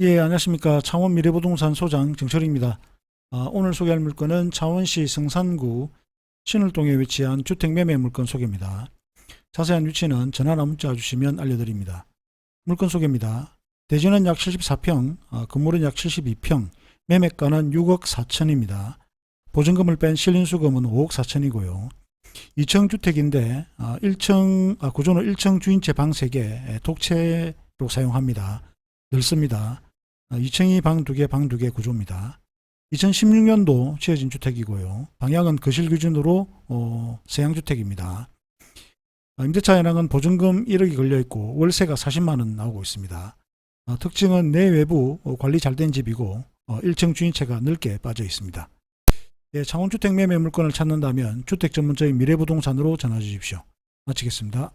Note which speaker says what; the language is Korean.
Speaker 1: 예, 안녕하십니까. 창원 미래부동산 소장 정철입니다. 아, 오늘 소개할 물건은 창원시 성산구 신을동에 위치한 주택매매 물건 소개입니다. 자세한 위치는 전화나 문자 주시면 알려드립니다. 물건 소개입니다. 대지는 약 74평, 아, 건물은 약 72평, 매매가는 6억 4천입니다. 보증금을 뺀 실린수금은 5억 4천이고요. 2층 주택인데 아, 1층 아, 구조는 1층 주인채 방 3개, 독채로 사용합니다. 넓습니다. 2층이 방 2개, 방 2개 구조입니다. 2016년도 지어진 주택이고요. 방향은 거실 기준으로 어, 세양주택입니다. 아, 임대차 현황은 보증금 1억이 걸려 있고 월세가 40만 원 나오고 있습니다. 아, 특징은 내외부 어, 관리 잘 된 집이고 어, 1층 주인채가 넓게 빠져 있습니다. 예, 창원주택 매매 물건을 찾는다면 주택 전문적인 미래부동산으로 전화 주십시오. 마치겠습니다.